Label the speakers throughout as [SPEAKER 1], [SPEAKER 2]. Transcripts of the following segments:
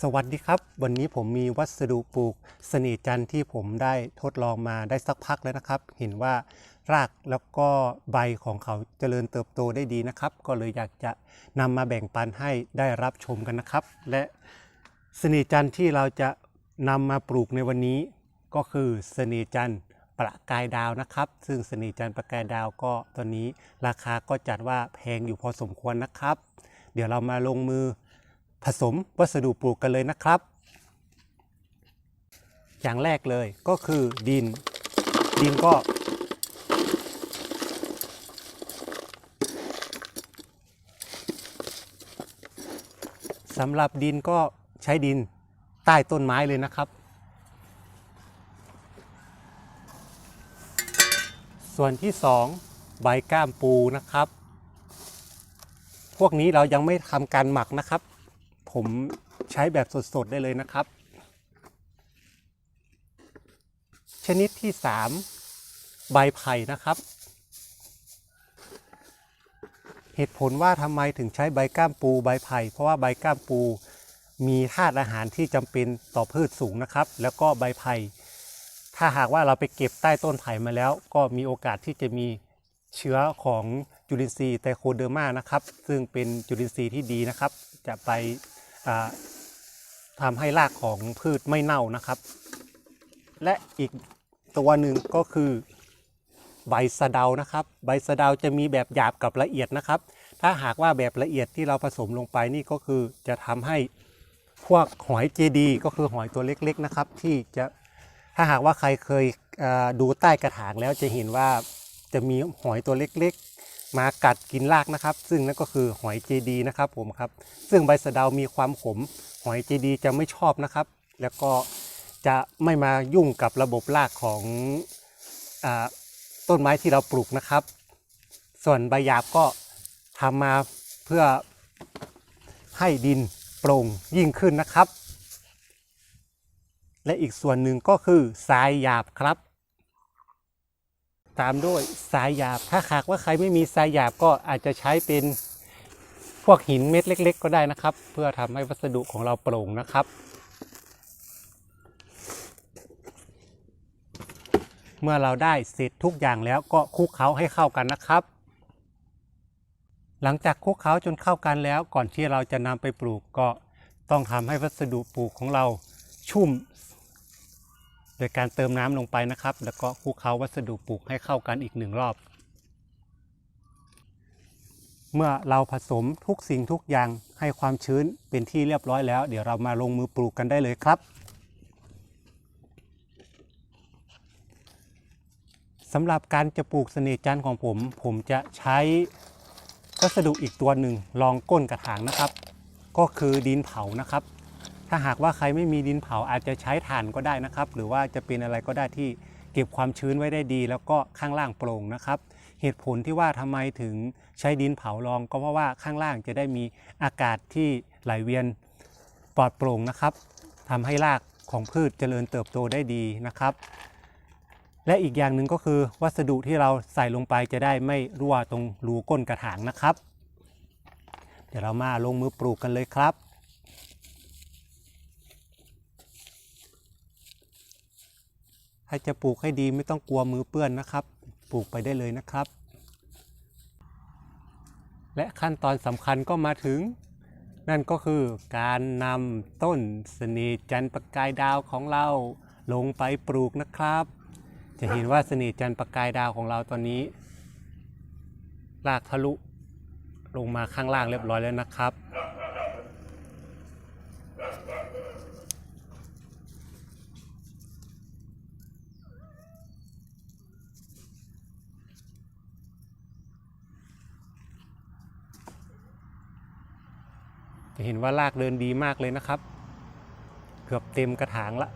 [SPEAKER 1] สวัสดีครับ วันนี้ผมมีวัสดุปลูกสน่ห์จันทร์ที่ผมได้ทดลองมาได้สักพักแล้วนะครับ เห็นว่ารากแล้วก็ใบของเขาเจริญเติบโตได้ดีนะครับ ก็เลยอยากจะนำมาแบ่งปันให้ได้รับชมกันนะครับ และสน่ห์จันทร์ที่เราจะนำมาปลูกในวันนี้ ก็คือสน่ห์จันทร์ประกายดาวนะครับ ซึ่งสน่ห์จันทร์ประกายดาวก็ตอนนี้ราคาก็จัดว่าแพงอยู่พอสมควรนะครับ เดี๋ยวเรามาลงมือ ผสมวัสดุปลูกกันเลยนะครับ อย่างแรกเลยก็คือดิน ดินก็ สำหรับดินก็ใช้ดินใต้ต้นไม้เลยนะครับ ส่วนที่สองใบก้ามปูนะครับ พวกนี้เรายังไม่ทำการหมักนะครับ ผมใช้แบบสดๆได้เลยนะครับ ชนิดที่ 3 ใบไผ่นะครับ เหตุผลว่าทำไมถึงใช้ใบก้ามปูใบไผ่ เพราะว่าใบก้ามปูมีธาตุอาหารที่จำเป็นต่อพืชสูงนะครับ แล้วก็ใบไผ่ถ้าหากว่าเราไปเก็บใต้ต้นไผ่มาแล้ว ก็มีโอกาสที่จะมีเชื้อของจุลินทรีย์ไตโคเดอร์มานะครับ ซึ่งเป็นจุลินทรีย์ที่ดีนะครับ จะไป ทำให้รากของพืชไม่เน่านะครับ และอีกตัวหนึ่งก็คือใบสะเดานะครับ ใบสะเดาจะมีแบบหยาบกับละเอียดนะครับ ถ้าหากว่าแบบละเอียดที่เราผสมลงไปนี่ก็คือจะทำให้พวกหอยเจดี ก็คือหอยตัวเล็กๆนะครับ ที่จะถ้าหากว่าใครเคยดูใต้กระถางแล้วจะเห็นว่าจะมีหอยตัวเล็กๆ มากัดกินรากนะครับ ซึ่งนั่นก็คือหอยเจดีนะครับผมครับ ซึ่งใบสะเดามีความขม หอยเจดีจะไม่ชอบนะครับ แล้วก็จะไม่มายุ่งกับระบบรากของอต้นไม้ที่เราปลูกนะครับ ส่วนใบหยาบก็ทำมาเพื่อให้ดินโปร่งยิ่งขึ้นนะครับ และอีกส่วนหนึ่งก็คือทรายหยาบครับ ตามด้วยทรายหยาบ ถ้าหากว่าใครไม่มีทรายหยาบก็อาจจะใช้เป็นพวกหินเม็ดเล็ก ๆ ก็ได้นะครับ เพื่อทำให้วัสดุของเราโปร่งนะครับ เมื่อเราได้เสร็จทุกอย่างแล้วก็คลุกเคล้าให้เข้ากันนะครับ หลังจากคลุกเคล้าจนเข้ากันแล้ว ก่อนที่เราจะนำไปปลูกก็ต้องทำให้วัสดุปลูกของเราชุ่ม โดยการเติมน้ำลงไปนะครับ แล้วก็คลุกเคล้าวัสดุปลูกให้เข้ากันอีกหนึ่งรอบ เมื่อเราผสมทุกสิ่งทุกอย่างให้ความชื้นเป็นที่เรียบร้อยแล้ว เดี๋ยวเรามาลงมือปลูกกันได้เลยครับสำหรับการจะปลูกเสน่ห์จันทร์ของผม ผมจะใช้วัสดุอีกตัวหนึ่งรองก้นกระถางนะครับ ก็คือดินเผานะครับ ถ้าหากว่าใครไม่มีดินเผาอาจจะใช้ถ่านก็ได้นะครับ หรือว่าจะเป็นอะไรก็ได้ที่เก็บความชื้นไว้ได้ดี แล้วก็ข้างล่างโปร่งนะครับ เหตุผลที่ว่าทำไมถึงใช้ดินเผารองก็เพราะว่าข้างล่างจะได้มีอากาศที่ไหลเวียนปลอดโปร่งนะครับทำให้รากของพืชเจริญเติบโตได้ดีนะครับ และอีกอย่างหนึ่งก็คือวัสดุที่เราใส่ลงไปจะได้ไม่รั่วตรงรูก้นกระถางนะครับ เดี๋ยวเรามาลงมือปลูกกันเลยครับ ถ้าจะปลูกให้ดีไม่ต้องกลัวมือเปื้อนนะครับ ปลูกไปได้เลยนะครับ และขั้นตอนสำคัญก็มาถึง นั่นก็คือการนำต้นสน่ห์จันประกายดาวของเราลงไปปลูกนะครับ จะเห็นว่าสน่ห์จันประกายดาวของเราตอนนี้รากทะลุลงมาข้างล่างเรียบร้อยแล้วนะครับ จะเห็นว่ารากเดินดีมากเลยนะครับ เกือบเต็มกระถางละ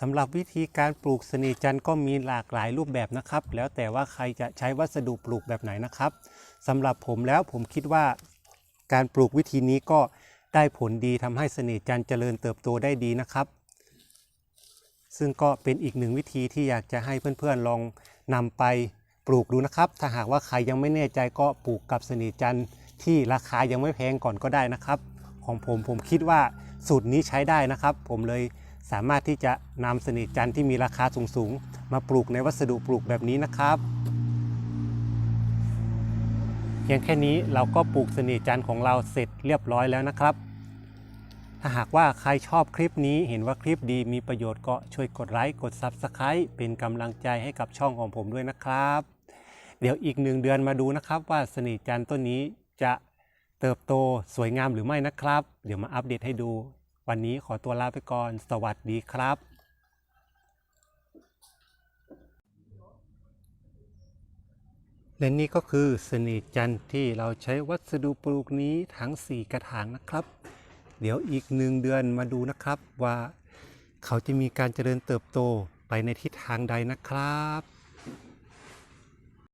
[SPEAKER 1] สำหรับวิธีการปลูกสน่ห์จันทร์ก็มีหลากหลายรูปแบบนะครับ แล้วแต่ว่าใครจะใช้วัสดุปลูกแบบไหนนะครับสำหรับผมแล้วผมคิดว่าการปลูกวิธีนี้ก็ ได้ผลดีทำให้เสน่ห์จันทร์เจริญเติบโตได้ดีนะครับ ซึ่งก็เป็นอีกหนึ่งวิธีที่อยากจะให้เพื่อนๆลองนำไปปลูกดูนะครับ ถ้าหากว่าใครยังไม่แน่ใจก็ปลูกกับเสน่ห์จันทร์ที่ราคายังไม่แพงก่อนก็ได้นะครับ ของผมผมคิดว่าสูตรนี้ใช้ได้นะครับ ผมเลยสามารถที่จะนำเสน่ห์จันทร์ที่มีราคาสูงๆ มาปลูกในวัสดุปลูกแบบนี้นะครับ เพียงแค่นี้เราก็ปลูกเสน่ห์จันทร์ของเราเสร็จเรียบร้อยแล้วนะครับ ถ้าหากว่าใครชอบคลิปนี้เห็นว่าคลิปดีมีประโยชน์ก็ช่วยกดไลค์กด Subscribe เป็นกำลังใจให้กับช่องของผมด้วยนะครับ เดี๋ยวอีกหนึ่งเดือนมาดูนะครับว่าเสน่ห์จันทร์ต้นนี้จะเติบโตสวยงามหรือไม่นะครับ เดี๋ยวมาอัปเดตให้ดู วันนี้ขอตัวลาไปก่อน สวัสดีครับ และนี่ก็คือเสน่ห์จันทร์ที่เราใช้วัสดุปลูกนี้ทั้ง 4 กระถางนะครับ เดี๋ยวอีกหนึ่งเดือนมาดูนะครับว่า เขาจะมีการเจริญเติบโตไปในทิศทางใดนะครับ